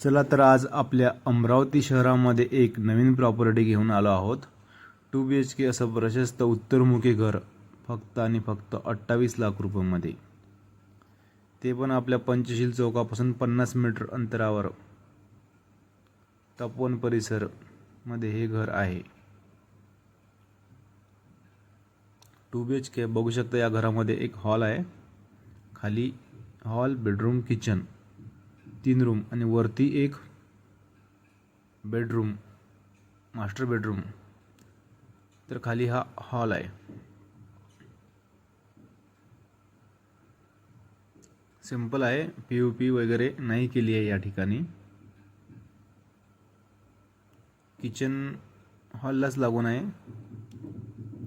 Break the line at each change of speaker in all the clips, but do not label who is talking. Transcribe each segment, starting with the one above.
चला तर आज आपल्या अमरावती शहरामध्ये एक नवीन प्रॉपर्टी घेऊन आलो आहोत. टू बी एच के असं प्रशस्त उत्तरमुखी घर फक्त आणि फक्त अठ्ठावीस लाख रुपयामध्ये. ते पण आपल्या पंचशील चौकापासून पन्नास मीटर अंतरावर. तपोवन परिसरमध्ये हे घर आहे. टू बी एच के बघू शकता या घरामध्ये एक हॉल आहे. खाली हॉल बेडरूम किचन तीन रूम आणि वरती एक बेडरूम मास्टर बेडरूम तर खाली हा हॉल आहे. सिंपल आहे पी यू पी वगैरे नाही केली आहे या ठिकाणी. किचन हॉललाच लागून आहे.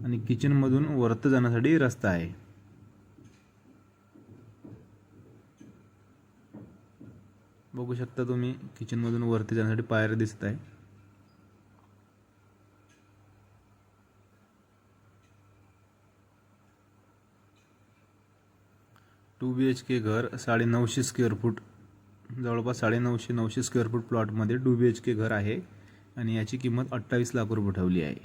आणि किचनमधून वरत जाण्यासाठी रस्ता आहे. बघू शकता तुम्ही किचनमधून वरती जाण्यासाठी पायऱ्या दिसत आहे. टू बी एच के घर साडेनऊशे स्क्वेअर फूट जवळपास साडेनऊशे नऊशे स्क्वेअर फूट प्लॉटमध्ये टू बी एच के घर आहे आणि याची किंमत अठ्ठावीस लाख रुपये ठेवली आहे.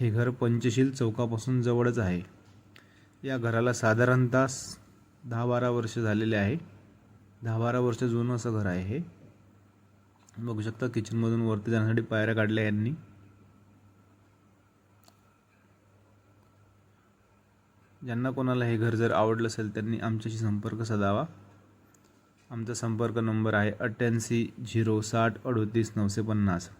हे घर पंचशील चौकापासून जवळच आहे. या घराला साधारणतः दहा बारा वर्ष झालेले आहे. दहा बारा वर्ष जुनं असं घर आहे हे. बघू शकता किचनमधून वरती जाण्यासाठी पायऱ्या काढल्या यांनी. ज्यांना कोणाला हे घर जर आवडलं असेल त्यांनी आमच्याशी संपर्क साधावा. आमचा संपर्क नंबर आहे अठ्ठ्याऐंशी झिरो साठ अडोतीस नऊशे पन्नास.